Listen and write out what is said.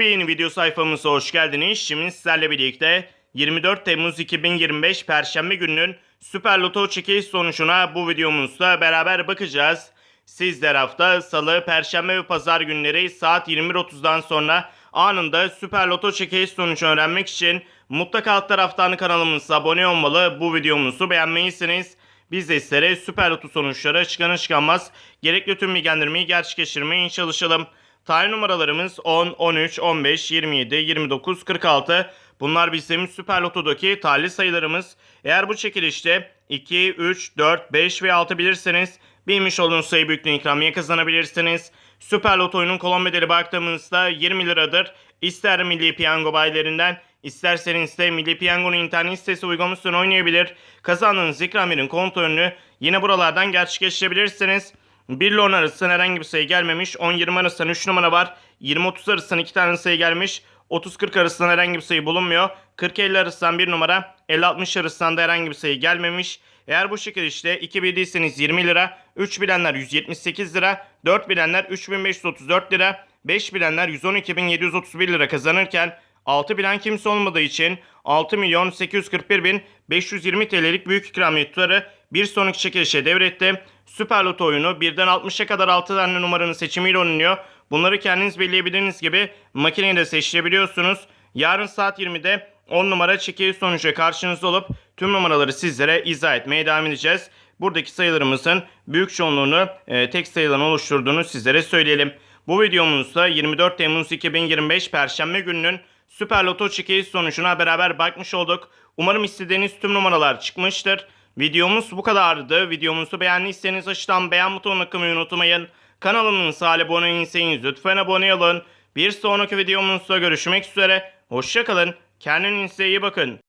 Bir yeni video sayfamıza hoş geldiniz. Şimdi sizlerle birlikte 24 Temmuz 2025 Perşembe gününün Süper Loto çekiliş sonucuna bu videomuzda beraber bakacağız. Sizler hafta Salı, Perşembe ve Pazar günleri saat 21.30'dan sonra anında Süper Loto çekiliş sonucunu öğrenmek için mutlaka alt taraftan kanalımıza abone olmalı. Bu videomuzu beğenmelisiniz. Biz de sizlere Süper Loto sonuçları çıkanı çıkanmaz gerekli tüm bilgilendirmeyi gerçekleştirmeye çalışalım. Tarih numaralarımız 10, 13, 15, 27, 29, 46. Bunlar bizim Süper Loto'daki talih sayılarımız. Eğer bu çekilişte 2, 3, 4, 5 ve 6 bilirseniz bilmiş olduğunuz sayı büyüklüğü ikramiye kazanabilirsiniz. Süper Loto oyunun kolon bedeli baktığımızda 20 liradır. İster Milli Piyango bayilerinden isterseniz de Milli Piyango'nun internet sitesi uygulamasını oynayabilir. Kazandığınız ikramiyenin kontrolünü yine buralardan gerçekleştirebilirsiniz. 1 ile 10 arasında herhangi bir sayı gelmemiş. 10-20 arasında 3 numara var. 20-30 arasında 2 tane sayı gelmiş. 30-40 arasında herhangi bir sayı bulunmuyor. 40-50 arasından 1 numara. 50-60 arasından da herhangi bir sayı gelmemiş. Eğer bu şekilde işte 2 bildiyseniz 20 lira, 3 bilenler 178 lira, 4 bilenler 3534 lira, 5 bilenler 112.731 lira kazanırken 6 bilen kimse olmadığı için 6 milyon 841 bin 520 TL'lik büyük ikramiye tutarı bir sonraki çekilişe devretti. Süper Loto oyunu 1'den 60'a kadar 6 tane numaranın seçimiyle oynanıyor. Bunları kendiniz belirleyebildiğiniz gibi makineyi de seçebiliyorsunuz. Yarın saat 20'de 10 numara çekiliş sonucu karşınızda olup tüm numaraları sizlere izah etmeye devam edeceğiz. Buradaki sayılarımızın büyük çoğunluğunu e, tek sayıdan oluşturduğunu sizlere söyleyelim. Bu videomuzda 24 Temmuz 2025 Perşembe gününün Süper Loto çekiliş sonucuna beraber bakmış olduk. Umarım istediğiniz tüm numaralar çıkmıştır. Videomuz bu kadardı. Videomuzu beğendiyseniz aşağıdan beğen butonuna tıklamayı unutmayın. Kanalımıza abone değilseniz lütfen abone olun. Bir sonraki videomuzda görüşmek üzere. Hoşçakalın. Kendinize iyi bakın.